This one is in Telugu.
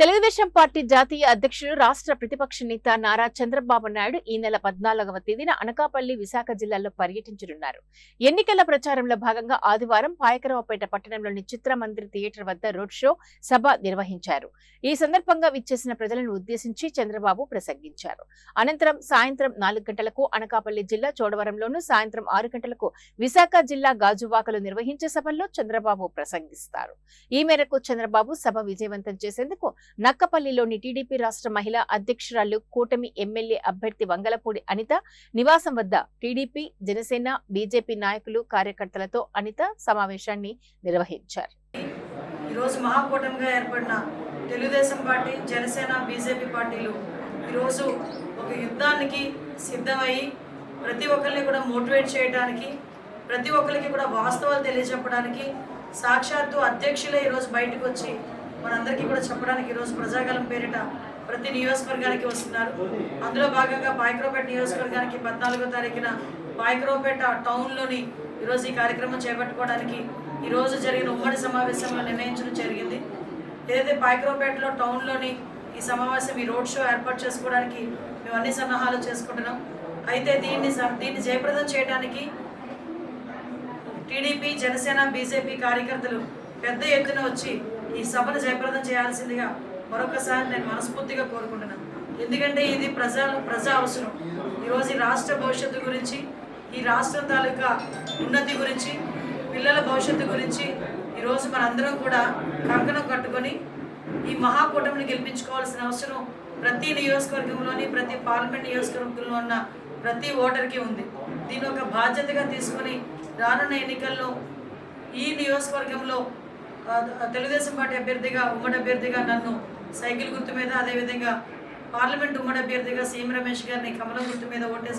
తెలుగుదేశం పార్టీ జాతీయ అధ్యక్షుడు రాష్ట్ర ప్రతిపక్ష నేత నారా చంద్రబాబు నాయుడు ఈ నెల పద్నాలుగవ తేదీన అనకాపల్లి విశాఖ జిల్లాలో పర్యటించనున్నారు. ఎన్నికల ప్రచారంలో భాగంగా ఆదివారం పాయకరావుపేట పట్టణంలోని చిత్రమందిర్ థియేటర్ వద్ద రోడ్ షో సభ నిర్వహించారు. ఈ సందర్భంగా విచ్చేసిన ప్రజలను ఉద్దేశించి చంద్రబాబు ప్రసంగించారు. అనంతరం సాయంత్రం నాలుగు గంటలకు అనకాపల్లి జిల్లా చోడవరంలోను సాయంత్రం ఆరు గంటలకు విశాఖ జిల్లా గాజువాకలో నిర్వహించే సభల్లో చంద్రబాబు ప్రసంగిస్తారు. ఈ మేరకు చంద్రబాబు సభ విజయవంతం చేసేందుకు నక్కపల్లిలోని టీడీపీ రాష్ట్ర మహిళా అధ్యక్షురాలు కూటమి ఎమ్మెల్యే అభ్యర్థి వంగలపూడి అనిత నివాసం వద్ద టీడీపీ జనసేన బీజేపీ నాయకులు కార్యకర్తలతో అనిత సమావేశాన్ని నిర్వహించారు. ఈరోజు మహాకూటమిగా ఏర్పడిన తెలుగుదేశం పార్టీ జనసేన బీజేపీ పార్టీలు ఈరోజు ఒక యుద్ధానికి సిద్ధమయ్యి ప్రతి ఒక్కరిని కూడా మోటివేట్ చేయడానికి ప్రతి ఒక్కరికి కూడా వాస్తవాలు తెలియజెప్పడానికి సాక్షాత్తు అధ్యక్షులే ఈరోజు బయటకు వచ్చి మనందరికీ కూడా చెప్పడానికి ఈరోజు ప్రజాగలం పేరిట ప్రతి నియోజకవర్గానికి వస్తున్నారు. అందులో భాగంగా బాయిక్రోపేట నియోజకవర్గానికి పద్నాలుగో తారీఖున బాయిక్రోపేట టౌన్లోని ఈరోజు ఈ కార్యక్రమం చేపట్టుకోవడానికి ఈరోజు జరిగిన ఉమ్మడి సమావేశంలో నిర్ణయించడం జరిగింది. ఏదైతే బాయిక్రోపేటలో టౌన్లోని ఈ సమావేశం ఈ రోడ్ షో ఏర్పాటు చేసుకోవడానికి మేము అన్ని సన్నాహాలు చేసుకుంటున్నాం. అయితే దీన్ని స- దీన్ని జయప్రదం చేయడానికి టీడీపీ జనసేన బీజేపీ కార్యకర్తలు పెద్ద ఎత్తున వచ్చి ఈ సభను జయప్రదం చేయాల్సిందిగా మరొకసారి నేను మనస్ఫూర్తిగా కోరుకుంటున్నాను. ఎందుకంటే ఇది ప్రజా ప్రజా అవసరం. ఈరోజు ఈ రాష్ట్ర భవిష్యత్తు గురించి ఈ రాష్ట్రం తాలూకా ఉన్నతి గురించి పిల్లల భవిష్యత్తు గురించి ఈరోజు మనందరం కూడా కంకణం కట్టుకొని ఈ మహాకూటమిని గెలిపించుకోవాల్సిన అవసరం ప్రతి నియోజకవర్గంలోని ప్రతి పార్లమెంట్ నియోజకవర్గంలో ఉన్న ప్రతి ఓటర్కి ఉంది. దీని ఒక బాధ్యతగా తీసుకొని రానున్న ఎన్నికల్లో ఈ నియోజకవర్గంలో తెలుగుదేశం పార్టీ అభ్యర్థిగా ఉమ్మడి అభ్యర్థిగా నన్ను సైకిల్ గుర్తు మీద అదేవిధంగా పార్లమెంట్ ఉమ్మడి అభ్యర్థిగా సీఎం రమేష్ గారిని కమలం గుర్తు మీద ఓటేసి